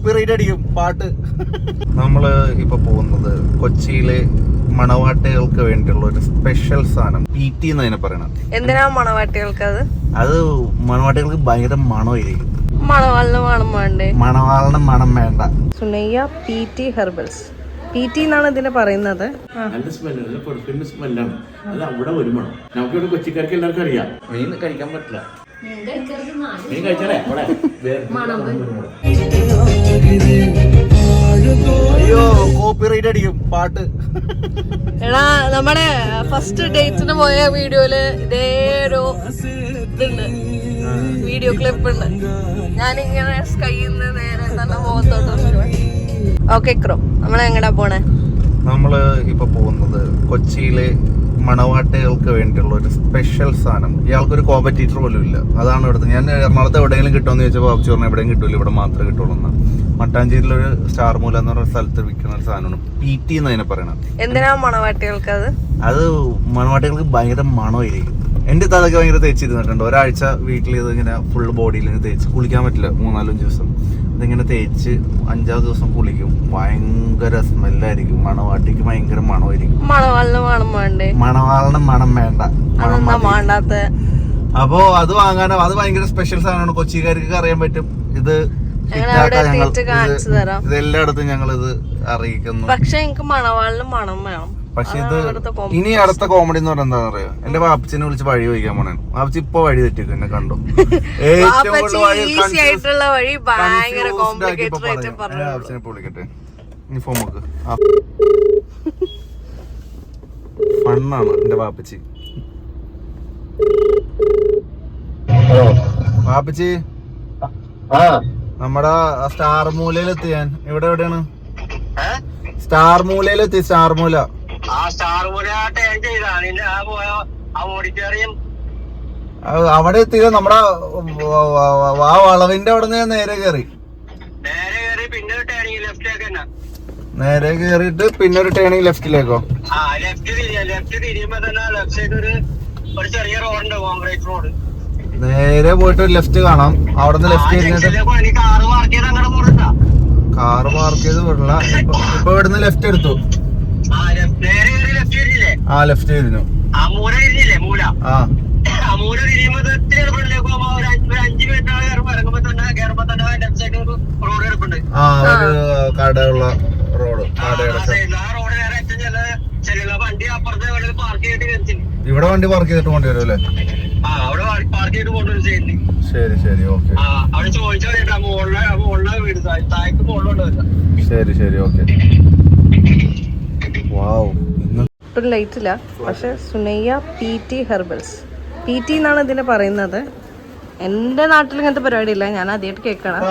Copyright അടിക്കും പാട്ട്. നമ്മൾ ഇപ്പൊ പോകുന്നത് കൊച്ചിയിലെ മണവാട്ടികൾക്ക് വേണ്ടിയുള്ള ഒരു സ്പെഷ്യൽ സാധനം. പി ടി എന്നതിനെ പറയണം എന്തിനാ മണവാട്ടികൾക്ക് അത്? അത് മണവാട്ടികൾക്ക് ഭയങ്കര മണമായിരിക്കും. മണവാളിന് മണം വേണ്ടേ? മണവാളിന് മണം വേണ്ട. Sunayya P T herbals P T എന്നാണ് ഇതിനെ പറയുന്നത്. നല്ല സ്മെല്ല് നല്ല പെർഫ്യൂമിന്റെ സ്മെല്ലാണ് അത് അവിടെ വരുമാണ് നമുക്ക് ഇവിടെ കൊച്ചിക്കാർക്ക് എല്ലാവർക്കും അറിയാം. മീൻ കഴിക്കാൻ പറ്റില്ല. വരുമണം. അയ്യോ കോപ്പിറൈറ്റ് അടിക്കും. പാട്ട്. എടാ നമ്മുടെ ഫസ്റ്റ് ഡേറ്റിന് പോയ വീഡിയോയിൽ ഇതേ ഒരു ഇതുണ്ട്. വീഡിയോ ക്ലിപ്പ് ഉണ്ട്. ഞാനിങ്ങനെ നിന്ന് നേരെ തന്നെ മുഖത്തോട്ട് ഓക്കെ ക്രോ. നമ്മൾ എങ്ങടാ പോണേ? നമ്മൾ ഇപ്പൊ പോകുന്നത് കൊച്ചിയിലെ മണവാട്ടികൾക്ക് വേണ്ടിയുള്ള ഒരു സ്പെഷ്യൽ സാധനം. ഇയാൾക്കൊരു കോമ്പറ്റീറ്റർ പോലും ഇല്ല. അതാണ് ഇവിടുത്തെ ഞാൻ എറണാകുളത്ത് എവിടെയെങ്കിലും കിട്ടുമെന്ന് ചോദിച്ചപ്പോൾ ബാബു പറഞ്ഞാൽ എവിടെയും കിട്ടില്ല ഇവിടെ മാത്രമേ കിട്ടുള്ളൂ എന്നാ. മട്ടാഞ്ചേരിയിലൊരു സ്റ്റാർ മൂല എന്ന് പറഞ്ഞ സ്ഥലത്ത് വിൽക്കുന്ന ഒരു സാധനമാണ്. പി ടി എന്ന് അതിനെ പറയണത്. എന്തിനാ മണവാട്ടികൾക്ക് അത്? അത് മണവാട്ടികൾക്ക് ഭയങ്കര മണമായിരിക്കും. എന്റെ തലക്ക് ഭയങ്കര തേച്ചിരുന്നിട്ടുണ്ട്. ഒരാഴ്ച വീട്ടിൽ ഇത് ഇങ്ങനെ ഫുൾ ബോഡിയിൽ തേച്ച് കുളിക്കാൻ പറ്റില്ല. മൂന്നാലഞ്ച് ദിവസം. ഇതിങ്ങനെ തേച്ച് അഞ്ചാറ് ദിവസം കുളിക്കും. ഭയങ്കര സ്മെല്ലായിരിക്കും. മണവാട്ടിക്ക് ഭയങ്കര മണമായിരിക്കും. മണവാളിന് മണം വേണ്ടേ? മണവാളിന് മണം വേണ്ട. അതെന്താ വേണ്ടാത്ത? അപ്പോ അത് വാങ്ങാനോ അത് ഭയങ്കര സ്പെഷ്യൽ സാധനമാണ്. കൊച്ചിക്കാർക്ക് അറിയാൻ പറ്റും. ഇത് ഇതെല്ലായിടത്തും ഞങ്ങൾ ഇത് അറിയിക്കുന്നു. പക്ഷെ എനിക്ക് മണവാളിന് മണം വേണം. പക്ഷെ ഇത്. ഇനി അടുത്ത കോമഡി എന്ന് പറഞ്ഞാൽ എന്താ പറയാ? എന്റെ വാപ്പച്ചിനെ വിളിച്ച് വഴി ചോദിക്കാൻ പോണേ. വാപ്പച്ചി ഇപ്പൊ വഴി തെറ്റിക്കും എന്നെ കണ്ടു. ഏറ്റവും കൂടുതൽ വഴി ഈസി ആയിട്ടുള്ള വഴി ഭയങ്കര confused ആക്കി ഇപ്പൊ കോംപ്ലിക്കേറ്റഡ് ആയിട്ട് പറഞ്ഞു. വാപ്പച്ചിനെ ഇപ്പൊ വിളിക്കട്ടെ. ഇനി ഫോം വെക്ക് ഫണ്ണാണ് എന്റെ വാപ്പച്ചി. വാപ്പച്ചി. ആ. നമ്മടെ സ്റ്റാർ മൂലയിലെത്തി ഞാൻ. ഇവിടെ എവിടെയാണ്? സ്റ്റാർ മൂലയിലെത്തി സ്റ്റാർ മൂല. ആ സ്റ്റാർ പോലെ ആ ടേൺ പോയ? ആ ഓഡിറ്റോറിയം അവിടെ എത്തി നമ്മുടെ ആ വളവിന്റെ അവിടെ നിന്ന് നേരെ കയറി നേരെ കയറി പിന്നെ ഒരു ടേണിങ് ലെഫ്റ്റിലേക്ക് തന്നെ. നേരെ കയറിയിട്ട് പിന്നെ ഒരു ടേണിങ് ലെഫ്റ്റിലേക്കോ ആ ലെഫ്റ്റ് തിരിയാ. ലെഫ്റ്റ് തിരിയുമ്പോ തന്നെ ലെഫ്റ്റ് സൈഡ് ഒരു ഒരു ചെറിയ റോഡുണ്ട് കോൺക്രീറ്റ് റോഡ് നേരെ പോയിട്ട് ഒരു ലെഫ്റ്റ് കാണാം. അവിടെ നിന്ന് ലെഫ്റ്റ് കാറ് പാർക്ക് ചെയ്ത് ഇപ്പൊ ഇപ്പൊ ഇവിടുന്ന് ലെഫ്റ്റ് എടുത്തു. ആ ലെഫ്റ്റ് തിരിഞ്ഞു ആ ആ ഒരു കടയുള്ള റോഡ് ഇവിടെ വണ്ടി പാർക്ക് ചെയ്തിട്ട് അല്ലേ കൊണ്ടുവരും സൈഡിൽ ശരി ശരി ഓക്കെ. ശരി ശരി ഓക്കെ. ഇന്ന് ലൈറ്റില്ല പക്ഷെ Sunayya P T herbals P T എന്നാണ് ഇതിനെ പറയുന്നത്. എന്റെ നാട്ടിൽ ഇങ്ങനത്തെ പരിപാടി ഇല്ല ഞാൻ ആദ്യമായിട്ട് കേൾക്കണം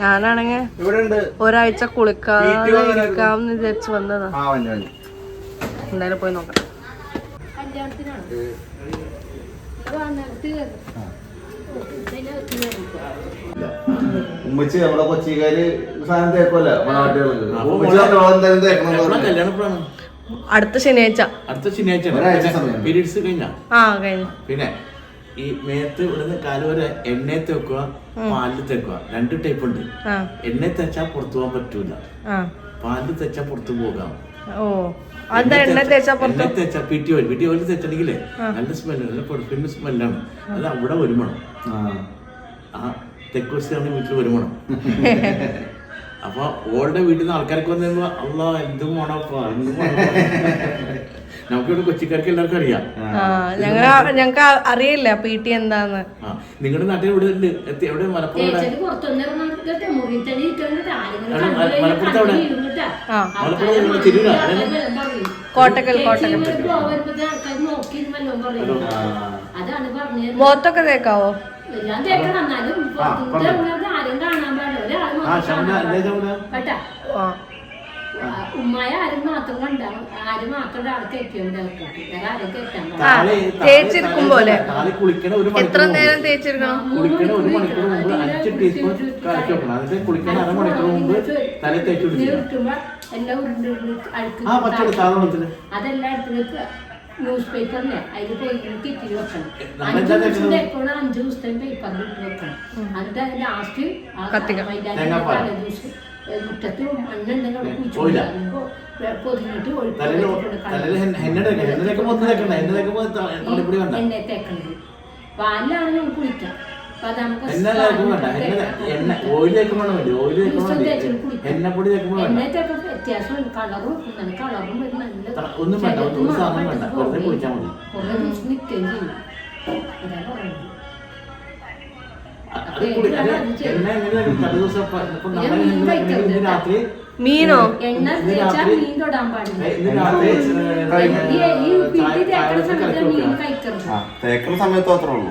ഞാനാണെങ്കിൽ ഇവിടെ ഉണ്ട് ഒരാഴ്ച കുളിക്കാതെ. ഇരിക്കാമെന്ന് വിചാരിച്ച് വന്നതാ. എന്തായാലും പോയി നോക്കാം. ഉമ്മച്ചി നമ്മുടെ കൊച്ചിക്കാര് സാധനം തേക്കുമല്ല മണവാട്ടികൾക്ക് അപ്പൊ അടുത്ത ശനിയാഴ്ച. അടുത്ത ശനിയാഴ്ച. പീരീഡ്സ് കഴിഞ്ഞ? ആ കഴിഞ്ഞു. പിന്നെ ഈ മേത്ത് ഇവിടുന്ന് കാൽ വരെ എണ്ണയെ തേക്കുക പാലിൽ തേക്കുക. രണ്ട് ടൈപ്പ് ഉണ്ട്. ആ. എണ്ണ തേച്ചാൽ പുറത്തു പോകാൻ പറ്റൂല. ആ. പാലിൽ തേച്ചാ പുറത്തു പോകാം. ഓ. എണ്ണ തേച്ചാ തേച്ചാ ഓയിൽ. ഓയിൽ തേച്ചിട്ടുണ്ടെങ്കിലേ നല്ല സ്മെല്ല് നല്ല പെർഫ്യൂം സ്മെല്ലാണ് അത് അവിടെ വരുമണം ആ. തെക്കുവശത്താണ് വീട്ടിൽ വരുമണം അപ്പൊ ഓളുടെ വീട്ടിൽ നിന്ന് ആൾക്കാർക്ക് വന്നു കഴിയുമ്പോ അല്ല എന്ത് മോണപ്പാ എന്ത് നമുക്കിവിടെ കൊച്ചിക്കാർക്ക് എല്ലാവർക്കും അറിയാം. ഞങ്ങൾക്ക് ഞങ്ങൾ അറിയില്ല പി ടി എന്താന്ന്. നിങ്ങളുടെ നാട്ടിൽ ഇവിടെ ഉണ്ട് എത്തി- എവിടെ മലപ്പുറം അവിടെ മലപ്പുറത്ത് മലപ്പുറം തിരൂര പറയും. കോട്ടക്കൽ കോട്ടക്കൽ മുഖത്തൊക്കെ തേക്കാവോ തേച്ചിരിക്കും പോലെ. താളി കുളിക്കണ ഒരു എത്ര നേരം തേച്ചിരിക്കണം? കുളിക്കണ ഒരു മണിക്കൂർ മുമ്പ് അഞ്ച് ടീസ്പൂൺ കാഴ്ച വെക്കണം. അതിന്റെ കുളിക്കണ അരമണിക്കൂർ മുമ്പ് തല തേച്ചു ആ പച്ചടി സാധനത്തിന് അതെല്ലാം ന്യൂസ് പേപ്പറിലെ അതിൽ പോയി കിറ്റിൽ വെക്കണം. അഞ്ച് ദിവസം എപ്പോഴും തേക്കണം അഞ്ച് ദിവസത്തെ പേപ്പറിൽ ഇട്ട് വെക്കണം. എന്നിട്ട് ലാസ്റ്റ് കത്തിക്കാം. തേങ്ങാപ്പാൽ. മുറ്റത്ത് മണ്ണുണ്ടെങ്കിൽ അവിടെ പൊതിഞ്ഞിട്ട് എണ്ണ തേക്കണത് പാലിലാണ് നമുക്ക് കുളിക്കാം എണ്ണപ്പൊടി വ്യത്യാസം കളറും കളറും ഒന്നും വേണ്ട, ഒന്നും സാധനം വേണ്ട. കുറേ കുളിച്ചാൽ മതി. നിൽക്കുകയും ചെയ്യും. അതാ പറയുന്നത് അത് എണ്ണ എങ്ങനെ തലേ ദിവസം രാത്രി മീനോ? എണ്ണ തേച്ചാൽ മീൻ തൊടാൻ പാടില്ല. തേക്കുന്ന സമയത്ത് മാത്രമേ ഉള്ളൂ.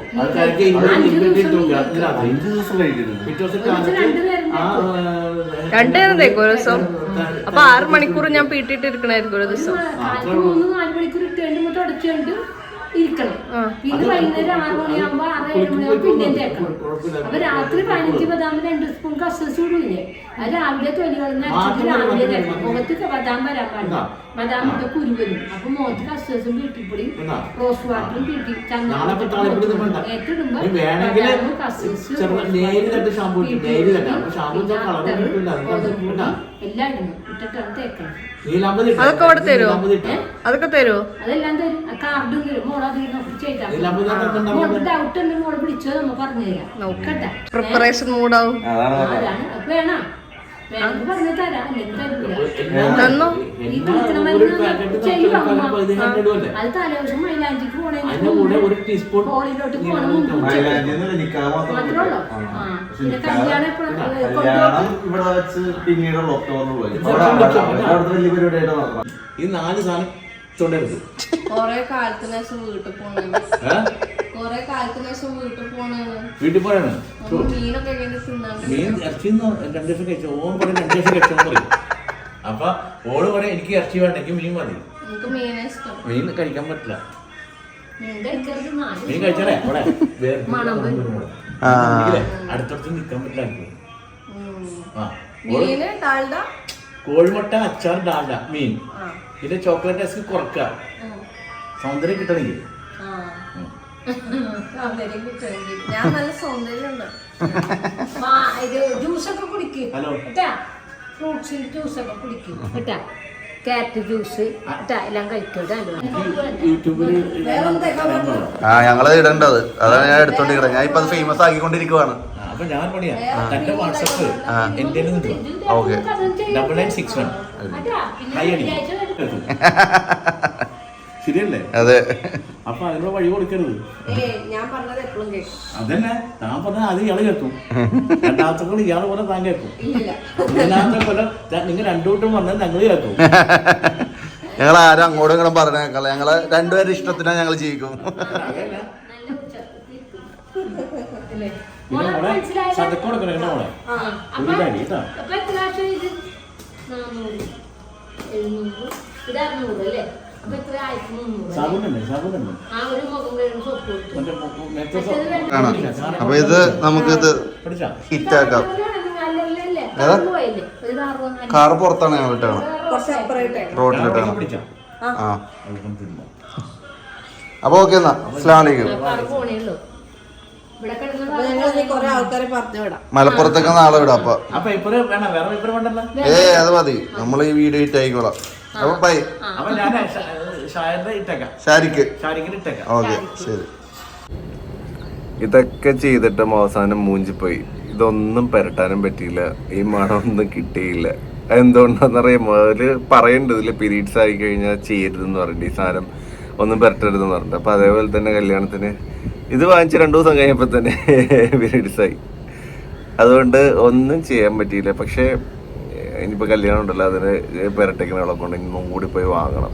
അഞ്ച് ദിവസം ഒരു ദിവസം രണ്ടു നേരം തേക്കും. ഒരു അപ്പൊ ആറ് മണിക്കൂർ ഞാൻ പീട്ടിട്ട് ഇരിക്കണായിരിക്കും ഒരു ദിവസം. മൂന്ന് നാല് മണിക്കൂർ ഇട്ട് കഴിയുമ്പോൾ തുടച്ചുകൊണ്ട് ഇരിക്കണം. പിന്നെ വൈകുന്നേരം ആറ് മണിയാകുമ്പോ ആറ് ഏഴ് മണിയാകുമ്പോ പിന്നെ തേക്കണം. അപ്പൊ രാത്രി പതിനഞ്ച് ബദാം രണ്ട് സ്പൂൺ കസസ് ഇടൂലേ അത് രാവിലെ തൊലി കളഞ്ഞ രാവിലെ തേക്കണം. മുഖത്ത് ബദാം വരാൻ പാടില്ല. ബദാം ഒക്കെ കുരു വരും. അപ്പൊ മുഖത്ത് കസസും വീട്ടിപ്പൊടി റോസ് വാട്ടറും കിട്ടി. കേട്ടാ. എല്ലാം ഇട്ടിട്ടാണ് തേക്കണം? അതൊക്കെ അവിടെ തരുമോ അതൊക്കെ തരുമോ അതെല്ലാം തരും. കാർഡും തരും. ഡൗട്ട് വിളിച്ചോ നമ്മ പറഞ്ഞു തരാം. നോക്കട്ടെ പ്രിപ്പറേഷൻ മൂടാവും വേണോ? ഒരു ടീസ്പൂൺ ഈ നാല് സാധനം തൊണ്ടരുത് കൊറേ കാലത്തിന് ശേഷം വീട്ടിൽ പോണേ ഏ? കൊറേ കാലത്തിന് ശേഷം വീട്ടിൽ പോണേ വീട്ടിൽ പോയാണ് മീനൊക്കെ എങ്ങനെ തിന്നാണ്ട് മീൻ ഇറച്ചി രണ്ടു ദിവസം കഴിച്ചു? ഓം പറയും രണ്ടു ദിവസം കഴിച്ചു പറയും അപ്പൊ ഓൾ പറയും എനിക്ക് ഇറച്ചി വേണ്ട എനിക്ക് മീൻ മതി. എനിക്ക് മീനെ ഇഷ്ടം. മീൻ കഴിക്കാൻ പറ്റില്ല. മീൻ ഇവിടെ. ഇല്ലേ? അടുത്തടുത്ത് നിൽക്കാൻ പറ്റില്ല കോഴിമുട്ട അച്ചാർ ഡാൽഡ മീൻ. പിന്നെ ചോക്ലേറ്റ് ഐസ്ക്രീം കുറക്കുക സൗന്ദര്യം കിട്ടണമെങ്കിൽ. ആ. സൗന്ദര്യം കിട്ടുമെങ്കിൽ ഞാൻ നല്ല സൗന്ദര്യമുണ്ട്. ഇത് ജ്യൂസൊക്കെ കുടിക്കും. ഹലോ. കേട്ടാ? ഫ്രൂട്ട്സിൽ ജ്യൂസൊക്കെ കുടിക്കും. കേട്ടാ? ക്യാരറ്റ് ജ്യൂസ് എല്ലാം കഴിക്കും ആ ഞങ്ങളത് ഇടേണ്ടത്. അതാണ് ഞാൻ എടുത്തോണ്ടിരിക്കുന്നത് ഞാൻ ഇപ്പൊ അത് ഫേമസ് ആക്കിക്കൊണ്ടിരിക്കുവാണ്. അപ്പൊ ഞാൻ പണിയാ. തന്റെ വാട്സപ്പ്. എന്റെ okay. Double nine six one high അടി ശരിയല്ലേ? അതെ. അപ്പൊ അതിനുള്ള വഴി കൊടുക്കരുത്. അതന്നെ. താൻ പറഞ്ഞാൽ അത് ഇയാൾ കേൾക്കും രണ്ടാമത്തെ കൊല്ലം ഇയാൾ പോലെ താൻ കേൾക്കും മൂന്നാമത്തെ കൊല്ലം നിങ്ങൾ രണ്ടു കൂട്ടം പറഞ്ഞാൽ ഞങ്ങൾ കേൾക്കും ഞങ്ങൾ ആരും അങ്ങോട്ടും ഇങ്ങോട്ടും പറഞ്ഞേക്കള ഞങ്ങൾ രണ്ടുപേരുടെ ഇഷ്ടത്തിനാ ഞങ്ങൾ ജീവിക്കും. പിന്നെ മോളെ മോളെ ഒരു കാര്യം കേട്ടോ. എഴുന്നൂറ് ഇത് അറുന്നൂറ് അല്ലേ? അപ്പൊ എത്ര ആയിരത്തി മുന്നൂറ് ആ ഒരു മുഖം സോപ്പ് കൊടുത്തു ഇത് അപ്പൊ നമുക്കിത് ഹിറ്റാക്കാം. കാറ് പുറത്താണ് സെപ്പറേറ്റ് റോഡിലിട്ടാണ് ആ. അപ്പൊ ഓക്കെ എന്നാ. അസ്ലാം വലൈക്കും മലപ്പുറത്തൊക്കെ നാളെ വിടാം അപ്പൊ. ആ പേപ്പർ വേണം വേറെ പേപ്പർ വേണ്ടല്ലോ ഏ അത് മതി. നമ്മൾ ഈ വീഡിയോ ഇട്ട് ആയിക്കോളാം അപ്പൊ ബൈ ഞാൻ ഷായറിന്റെ ഇട്ടേക്കാം. ഷാരിക്ക്. ഓക്കെ ശരി. ഇതൊക്കെ ചെയ്തിട്ടും അവസാനം മൂഞ്ചിപ്പോയി. ഇതൊന്നും പുരട്ടാനും പറ്റിയില്ല. ഈ മണമൊന്നും കിട്ടിയില്ല. എന്തുകൊണ്ടാണെന്നറിയാമോ അതിൽ പറയുന്നുണ്ട് ഇതിൽ പീരീഡ്സ് ആയി കഴിഞ്ഞാൽ ചെയ്യരുതെന്ന് പറഞ്ഞിട്ട് ഈ സാധനം ഒന്നും പുരട്ടരുതെന്ന് പറഞ്ഞിട്ട്. അപ്പൊ അതേപോലെ തന്നെ കല്യാണത്തിന് ഇത് വാങ്ങിച്ച് രണ്ടു ദിവസം കഴിഞ്ഞപ്പോ തന്നെ പീരീഡ്സായി അതുകൊണ്ട് ഒന്നും ചെയ്യാൻ പറ്റിയില്ല. പക്ഷേ ഇനിയിപ്പോൾ കല്യാണം ഉണ്ടല്ലോ അതിന് പെരട്ടേക്കണകളെ കൊണ്ട് ഇന്നും കൂടി പോയി വാങ്ങണം.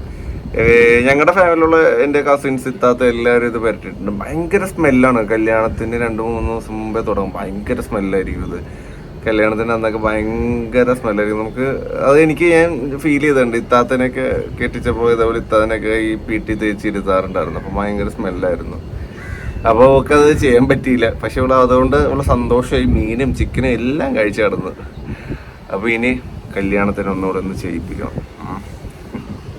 ഞങ്ങളുടെ ഫാമിലിയിലുള്ള എന്റെ കസിൻസ് ഇത്താത്ത എല്ലാവരും ഇത് പെരട്ടിട്ടുണ്ട് ഭയങ്കര സ്മെല്ലാണ് കല്യാണത്തിന് രണ്ട് മൂന്ന് ദിവസം മുമ്പേ തുടങ്ങും. ഭയങ്കര സ്മെല്ലായിരിക്കും ഇത്. കല്യാണത്തിന് അന്നൊക്കെ ഭയങ്കര സ്മെല്ലായിരിക്കും നമുക്ക് അത് എനിക്ക് ഞാൻ ഫീൽ ചെയ്തിട്ടുണ്ട്. ഇത്താത്തനെയൊക്കെ കെട്ടിച്ചപ്പോൾ ഇതേപോലെ ഇത്താത്തനൊക്കെ ഈ പീട്ടി തേച്ച് ഇരുത്താറുണ്ടായിരുന്നു. അപ്പോൾ ഭയങ്കര സ്മെല്ലായിരുന്നു അപ്പോൾ അവൾക്ക് അത് ചെയ്യാൻ പറ്റിയില്ല. പക്ഷെ ഇവിടെ അതുകൊണ്ട് ഉള്ള സന്തോഷമായി മീനും ചിക്കനും എല്ലാം കഴിച്ചു കിടന്നു. അപ്പോൾ ഇനി കല്യാണത്തിന് ഒന്നുകൂടെ ഒന്ന് ചെയ്യിപ്പിക്കണം.